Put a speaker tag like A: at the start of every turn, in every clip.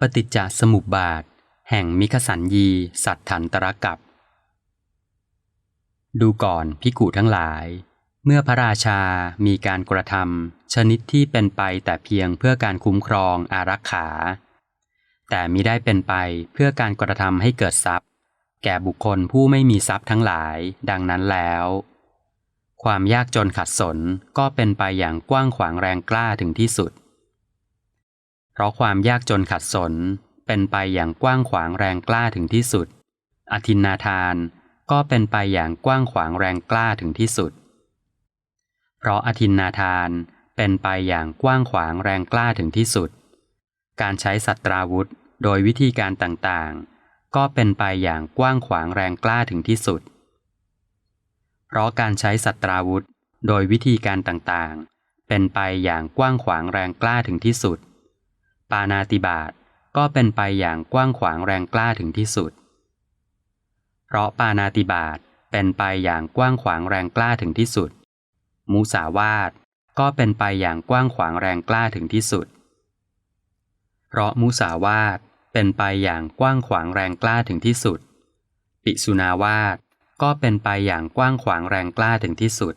A: ปฏิจจสมุปบาท แห่งมิคสัญญี สัตถันตรกับ ดูก่อนพิกุทั้งหลาย เมื่อพระราชามีการกระทำชนิดที่เป็นไปแต่เพียงเพื่อการคุ้มครองอารักขา แต่มิได้เป็นไปเพื่อการกระทำให้เกิดทรัพย์ แก่บุคคลผู้ไม่มีทรัพย์ทั้งหลายดังนั้นแล้ว ความยากจนขัดสนก็เป็นไปอย่างกว้างขวางแรงกล้าถึงที่สุด เพราะความยากจนขัดสนเป็นไปอย่างกว้างขวางแรงกล้าถึงที่สุด อธินนาทานก็เป็นไปอย่างกว้างขวางแรงกล้าถึงที่สุด เพราะอธินนาทานเป็นไปอย่างกว้างขวางแรงกล้าถึงที่สุด การใช้สัตราวุธโดยวิธีการต่างๆ ก็เป็นไปอย่างกว้างขวางแรงกล้าถึงที่สุด เพราะการใช้สัตราวุธโดยวิธีการต่างๆ เป็นไปอย่างกว้างขวางแรงกล้าถึงที่สุด ปานาติบาตก็เป็นไปอย่างกว้างขวางแรงกล้าถึงที่สุด เพราะปานาติบาตเป็นไปอย่างกว้างขวางแรงกล้าถึงที่สุด มุสาวาทก็เป็นไปอย่างกว้างขวางแรงกล้าถึงที่สุด เพราะมุสาวาทเป็นไปอย่างกว้างขวางแรงกล้าถึงที่สุด ปิสุนาวาทก็เป็นไปอย่างกว้างขวางแรงกล้าถึงที่สุด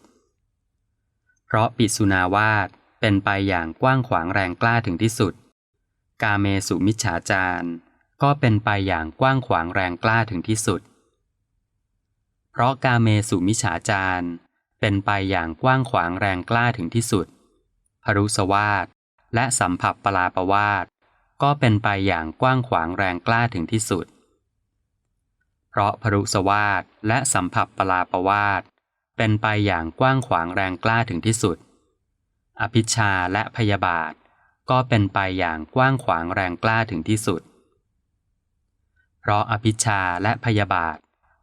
A: เพราะปิสุนาวาทเป็นไปอย่างกว้างขวางแรงกล้าถึงที่สุด กาเมสุมิจฉาจารก็เป็นไปอย่างกว้างขวางแรงกล้าถึงที่สุด เพราะกาเมสุมิจฉาจารเป็นไปอย่างกว้างขวางแรงกล้าถึงที่สุดพรุสวาทและสัมผัสปลาปวาทก็เป็นไปอย่างกว้างขวางแรงกล้าถึงที่สุด เพราะพรุสวาทและสัมผัสปลาปวาทเป็นไปอย่างกว้างขวางแรงกล้าถึงที่สุด อภิชาและพยาบาท ก็เป็นไปอย่างกว้างขวางแรงกล้าถึงที่สุด เพราะอภิชาและพยาบาท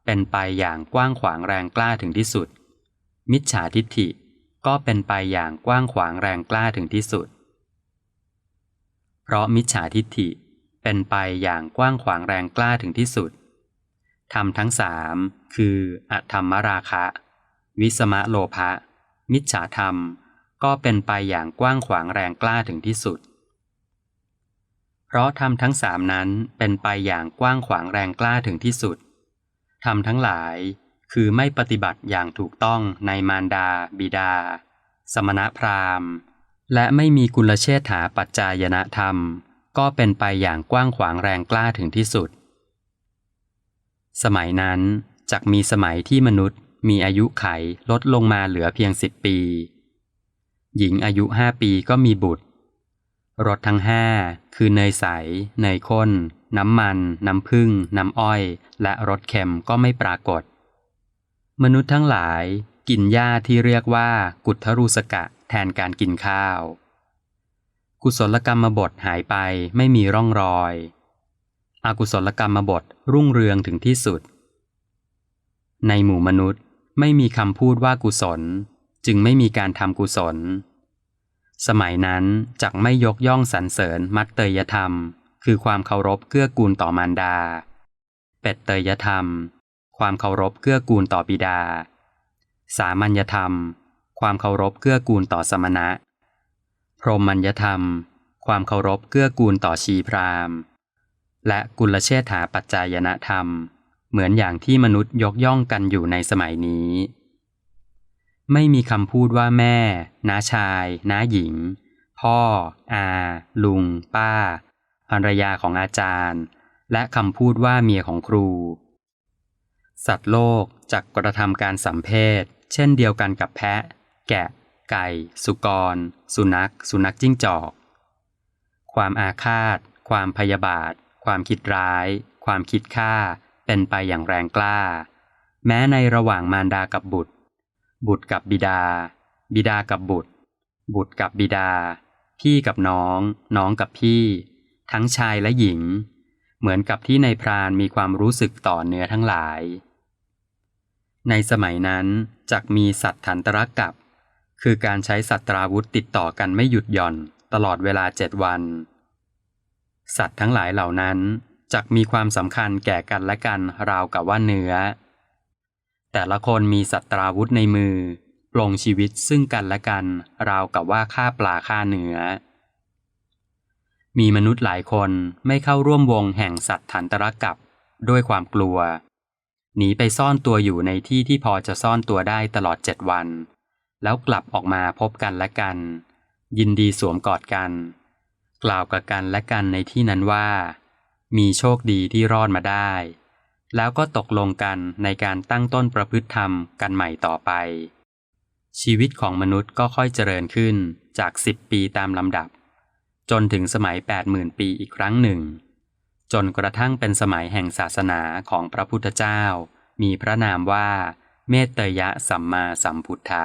A: เป็นไปอย่างกว้างขวางแรงกล้าถึงที่สุด มิจฉาทิฏฐิก็เป็นไปอย่างกว้างขวางแรงกล้าถึงที่สุด เพราะมิจฉาทิฏฐิเป็นไปอย่างกว้างขวางแรงกล้าถึงที่สุดธรรมทั้งสามคืออธรรมราคะ วิสมะโลภะ มิจฉาธรรม ก็เป็นไปอย่างกว้างขวางแรงกล้าถึงที่สุด เพราะธรรมทั้งสามนั้นเป็นไปอย่างกว้างขวางแรงกล้าถึงที่สุดธรรมทั้งหลายคือไม่ปฏิบัติอย่างถูกต้องในมารดา บิดา สมณพราหมณ์ และไม่มีกุลเชษฐาปัจจายนธรรม ก็เป็นไปอย่างกว้างขวางแรงกล้าถึงที่สุด สมัยนั้นจักมีสมัยที่มนุษย์มีอายุไขลดลงมาเหลือเพียงสิบปี หญิงอายุห้าปีก็มีบุตรรถทั้งห้าคือเนยใส เนยข้น น้ำมัน น้ำผึ้ง น้ำอ้อย และรสเค็มก็ไม่ปรากฏ มนุษย์ทั้งหลายกินหญ้าที่เรียกว่ากุทธรูสกะแทนการกินข้าว กุศลกรรมบทหายไปไม่มีร่องรอยอกุศลกรรมบทรุ่งเรืองถึงที่สุด ในหมู่มนุษย์ไม่มีคำพูดว่ากุศล จึงไม่มีการทำกุศล สมัยนั้นจักไม่ยกย่องสรรเสริญมัตเตยธรรม คือความเคารพเกื้อกูลต่อมารดา เป็ดเตยธรรม ความเคารพเกื้อกูลต่อบิดา สามัญธรรม ความเคารพเกื้อกูลต่อสมณะ พรหมัญญธรรม ความเคารพเกื้อกูลต่อชีพรามและกุลเชษฐาปัจจายนธรรม เหมือนอย่างที่มนุษย์ยกย่องกันอยู่ในสมัยนี้ ไม่มีคำพูดว่าแม่น้าชายน้าหญิง พ่อ อา ลุง ป้า ภรรยาของอาจารย์ และคำพูดว่าเมียของครู สัตว์โลกจักกระทำการสัมเพศเช่นเดียวกันกับแพะ แกะ ไก่ สุกร สุนัข สุนัขจิ้งจอก ความอาฆาต ความพยาบาท ความคิดร้าย ความคิดฆ่า เป็นไปอย่างแรงกล้า แม้ในระหว่างมารดากับบุตร บุตรกับบิดา บิดากับบุตร บุตรกับบิดา พี่กับน้อง น้องกับพี่ ทั้งชายและหญิง เหมือนกับที่ในพรานมีความรู้สึกต่อเนื้อทั้งหลาย ในสมัยนั้นจักมีสัตว์ทันตรกับ คือการใช้สัตราวุธติดต่อกันไม่หยุดหย่อนตลอดเวลาเจ็ดวัน สัตว์ทั้งหลายเหล่านั้นจักมีความสำคัญแก่กันและกันราวกับว่าเนื้อ แต่ละคนมีสัตราวุธในมือปลงชีวิตซึ่งกันและกัน ราวกับว่าฆ่าปลาฆ่าเนื้อ มีมนุษย์หลายคนไม่เข้าร่วมวงแห่งสัตว์ถันตรกับด้วยความกลัว หนีไปซ่อนตัวอยู่ในที่ที่พอจะซ่อนตัวได้ตลอดเจ็ดวัน แล้วกลับออกมาพบกันและกัน ยินดีสวมกอดกัน กล่าวกับกันและกันในที่นั้นว่า มีโชคดีที่รอดมาได้ แล้วก็ตกลงกันในการตั้งต้นประพฤติธรรมกันใหม่ต่อไป ชีวิตของมนุษย์ก็ค่อยเจริญขึ้นจากสิบปีตามลำดับ จนถึงสมัย 80,000 ปีอีกครั้งหนึ่ง จนกระทั่งเป็นสมัยแห่งศาสนาของพระพุทธเจ้า มีพระนามว่า เมตตยะสัมมาสัมพุทธะ